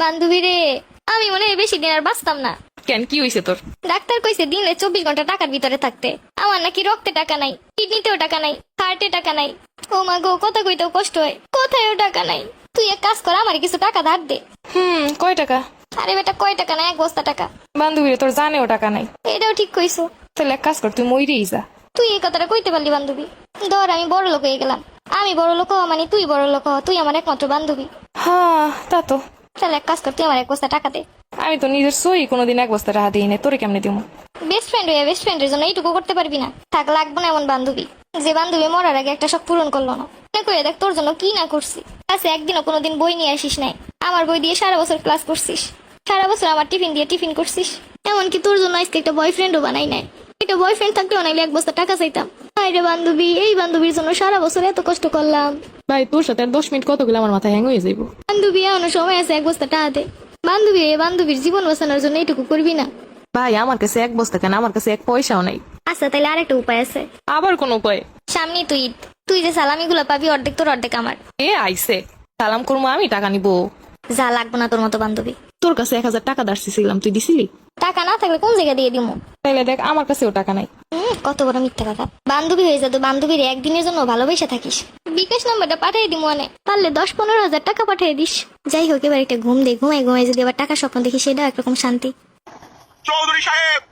বান্ধবী রে। আমি মনে হয় বেশি দিন আর বাঁচতাম না। কেন কি হয়েছে তোর? ডাক্তার কইছে দিনে চব্বিশ ঘণ্টা টাকার ভিতরে থাকতে। আমার নাকি রক্তে টাকা নাই কিডনিতেও টাকা নাই হার্টে টাকা নাই। ও মা গো কথা কইতেও কষ্ট হয় কোথায়ও টাকা নাই। তুই এক কাজ কর আমার কিছু টাকা ধার দে। হুম কয় টাকা? আরে বেটা কয় টাকা না এক বস্তা টাকা। বান্ধবীরে তোর জানেও টাকা নাই। এটাও ঠিক কইছো। তাহলে এক কাজ কর তুই মইরেই যা। তুই এই কথাটা কইতে পারলি বান্ধবী। ধর আমি বড় লোক হয়ে গেলাম। আমি বড় লোক হওয়া মানে তুই বড় লোক হওয়া তুই আমার একমাত্র বান্ধবী। হ্যাঁ তা তো। তাহলে এক কাজ করতে আমার এক বস্তা টাকা দে। আমি তো নিজের সই কোনোদিন এক বস্তা টাকা দিই না তোরে কেমনে দিব বেস্ট ফ্রেন্ড হয়ে বেস্ট ফ্রেন্ডের জন্য এইটুকু করতে পারবি না। থাক লাগবে না এমন বান্ধবী। যে বান্ধবী মরার আগে একটা শখ পূরণ করল না। মনে করে দেখ তোর জন্য কি না করছি। ক্লাসে একদিনও কোনোদিন বই নিয়ে আসিস নাই। আমার বই দিয়ে সারা বছর ক্লাস করছিস। সারা বছর আমার টিফিন দিয়ে টিফিন করছিস। এমনকি তোর জন্য আজকে একটা বয়ফ্রেন্ডও বানাই নাই। একটা বয়ফ্রেন্ড থাকলেও নাইলে এক বস্তা টাকা চাইতাম। হাই রে বান্ধবী এই বান্ধবীর জন্য সারা বছর এত কষ্ট করলাম। ভাই তোর সাথে আর দশ মিনিট কতগুলো আমার মাথায় হ্যাং হয়ে যাইব। বান্ধবী এমন সময় আছে এক বস্তা টাকা দে। বান্ধবী এ বান্ধবীর জীবন বাঁচানোর জন্য এইটুকু করবি না। ভাই আমার কাছে এক বস্তা কেন? আমার কাছে এক পয়সাও নাই। আচ্ছা তাহলে আরেকটা উপায় আছে। আবার কোন উপায়? সামনে তুই ঈদ। তুই যে সালামিগুলো পাবি অর্ধেক তোর অর্ধেক আমার। এ আইসে সালাম করব আমি টাকা নিব। যা লাগবো না তোর মতো বান্ধবী। তোর কাছে এক হাজার টাকা দাঁড়ছিলাম তুই দিছিলি? টাকা না থাকলে কোন জায়গা দিয়ে দিমু? তাইলে দেখ আমার কাছেও টাকা নাই। কত বড় মিথ্যা কথা। বান্ধবী হয়ে যা তো বান্ধবীর একদিনের জন্য ভালোবেসে থাকিস। বিকাশ নাম্বারটা পাঠিয়ে দিই মনে পারলে দশ পনেরো হাজার টাকা পাঠিয়ে দিস। যাই হোক, এবার একটা ঘুম দে। ঘুমাই ঘুমাই যদি এবার টাকা স্বপ্ন দেখি, সেটাও একরকম শান্তি। চৌধুরী সাহেব!